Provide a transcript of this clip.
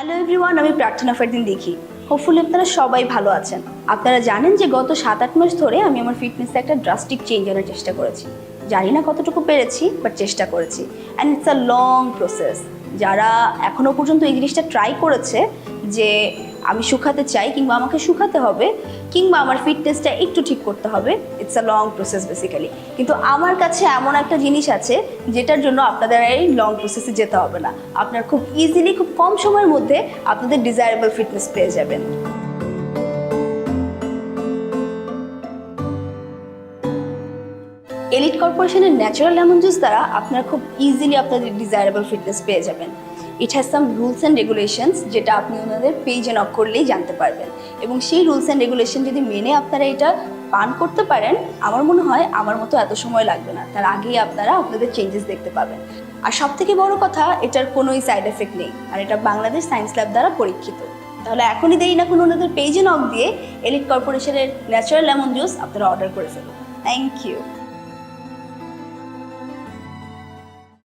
Hello everyone আমি প্রার্থনা ফারদিন দেখি হোপফুলি আপনারা সবাই ভালো আছেন। আপনারা জানেন যে গত সাত আট মাস ধরে আমি আমার ফিটনেসে একটা ড্রাস্টিক চেঞ্জ আনার চেষ্টা করেছি। জানি না কতটুকু পেরেছি বাট চেষ্টা করেছি। And it's a long process যারা এখনও পর্যন্ত এই জিনিসটা ট্রাই করেছে যে আমি শুকাতে চাই কিংবা আমাকে শুকাতে হবে কিংবা আমার ফিটনেসটা একটু ঠিক করতে হবে। It's a long process basically কিন্তু আমার কাছে এমন একটা জিনিস আছে যেটার জন্য আপনাদের এই লং প্রসেসে যেতে হবে না। আপনার খুব ইজিলি খুব কম সময়ের মধ্যে আপনাদের ডিজায়ারেবল ফিটনেস পেয়ে যাবেন। এলিট কর্পোরেশনের ন্যাচারাল লেমন জুস দ্বারা আপনারা খুব ইজিলি আপনাদের ডিজায়ারেবল ফিটনেস পেয়ে যাবেন। It has some rules and regulations যেটা আপনি ওনাদের পেজে নক করলেই জানতে পারবেন। এবং সেই রুলস অ্যান্ড রেগুলেশন যদি মেনে আপনারা এটা পান করতে পারেন, আমার মনে হয় আমার মতো এত সময় লাগবে না। তার আগেই আপনারা আপনাদের চেঞ্জেস দেখতে পাবেন। আর সব থেকে বড় কথা, এটার কোনোই সাইড এফেক্ট নেই। আর এটা বাংলাদেশ সায়েন্স ল্যাব দ্বারা পরীক্ষিত। তাহলে এখনই দেরি না কোনো ওনাদের পেজে নক দিয়ে এলিট কর্পোরেশনের ন্যাচারাল লেমন জুস আপনারা অর্ডার করে ফেলুন। Thank you